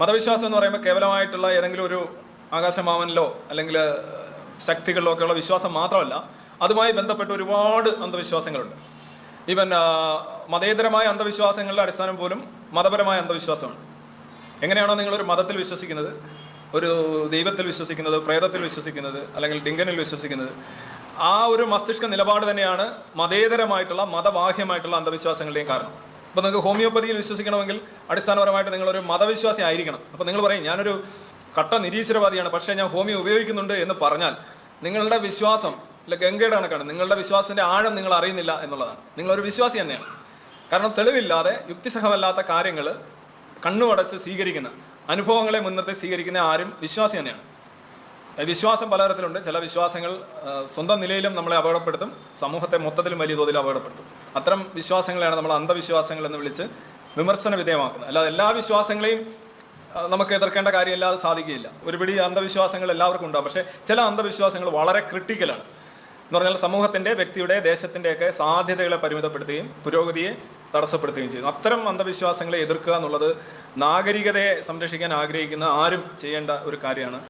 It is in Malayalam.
മതവിശ്വാസം എന്ന് പറയുമ്പോൾ കേവലമായിട്ടുള്ള ഏതെങ്കിലും ഒരു ആകാശമാവനിലോ അല്ലെങ്കിൽ ശക്തികളിലോ ഒക്കെയുള്ള വിശ്വാസം മാത്രമല്ല അതുമായി ബന്ധപ്പെട്ട് ഒരുപാട് അന്ധവിശ്വാസങ്ങളുണ്ട്. ഈവൻ മതേതരമായ അന്ധവിശ്വാസങ്ങളുടെ അടിസ്ഥാനം പോലും മതപരമായ അന്ധവിശ്വാസമാണ്. എങ്ങനെയാണോ നിങ്ങളൊരു മതത്തിൽ വിശ്വസിക്കുന്നത്? ഒരു ദൈവത്തിൽ വിശ്വസിക്കുന്നത് പ്രേതത്തിൽ വിശ്വസിക്കുന്നത് അല്ലെങ്കിൽ ഡിങ്കനിൽ വിശ്വസിക്കുന്നത്. ആ ഒരു മസ്തിഷ്ക നിലപാട് തന്നെയാണ് മതേതരമായിട്ടുള്ള മതബാഹ്യമായിട്ടുള്ള അന്ധവിശ്വാസങ്ങളുടെയും കാരണം. ഇപ്പോൾ നിങ്ങൾക്ക് ഹോമിയോപ്പതിയിൽ വിശ്വസിക്കണമെങ്കിൽ അടിസ്ഥാനപരമായിട്ട് നിങ്ങളൊരു മതവിശ്വാസി ആയിരിക്കണം. അപ്പോൾ നിങ്ങൾ പറയും ഞാനൊരു കട്ട നിരീശ്വരവാദിയാണ് പക്ഷേ ഞാൻ ഹോമിയോ ഉപയോഗിക്കുന്നുണ്ട് എന്ന് പറഞ്ഞാൽ നിങ്ങളുടെ വിശ്വാസം അല്ല ഗംഗയുടെ കണക്കാണ്. നിങ്ങളുടെ വിശ്വാസത്തിന്റെ ആഴം നിങ്ങൾ അറിയുന്നില്ല എന്നുള്ളതാണ്. നിങ്ങളൊരു വിശ്വാസി തന്നെയാണ്. കാരണം തെളിവില്ലാതെ യുക്തിസഹമല്ലാത്ത കാര്യങ്ങൾ കണ്ണുമടച്ച് സ്വീകരിക്കുന്ന അനുഭവങ്ങളെ മുൻനിർത്തി സ്വീകരിക്കുന്ന ആരും വിശ്വാസി തന്നെയാണ്. വിശ്വാസം പലതരത്തിലുണ്ട്. ചില വിശ്വാസങ്ങൾ സ്വന്തം നിലയിലും നമ്മളെ അപകടപ്പെടുത്തും. സമൂഹത്തെ മൊത്തത്തിലും വലിയ തോതിൽ അപകടപ്പെടുത്തും. അത്തരം വിശ്വാസങ്ങളെയാണ് നമ്മൾ അന്ധവിശ്വാസങ്ങൾ എന്ന് വിളിച്ച് വിമർശന വിധേയമാക്കുന്നത്. അല്ലാതെ എല്ലാ വിശ്വാസങ്ങളെയും നമുക്ക് എതിർക്കേണ്ട കാര്യമില്ലാതെ സാധിക്കുകയില്ല. ഒരുപിടി അന്ധവിശ്വാസങ്ങൾ എല്ലാവർക്കും ഉണ്ടാകും പക്ഷേ ചില അന്ധവിശ്വാസങ്ങൾ വളരെ ക്രിട്ടിക്കലാണ്. എന്ന് പറഞ്ഞാൽ സമൂഹത്തിന്റെ വ്യക്തിയുടെ ദേശത്തിന്റെയൊക്കെ സാധ്യതകളെ പരിമിതപ്പെടുത്തുകയും പുരോഗതിയെ തടസ്സപ്പെടുത്തുകയും ചെയ്യുന്നു. അത്തരം അന്ധവിശ്വാസങ്ങളെ എതിർക്കുക എന്നുള്ളത് നാഗരികതയെ സംരക്ഷിക്കാൻ ആഗ്രഹിക്കുന്ന ആരും ചെയ്യേണ്ട ഒരു കാര്യമാണ്.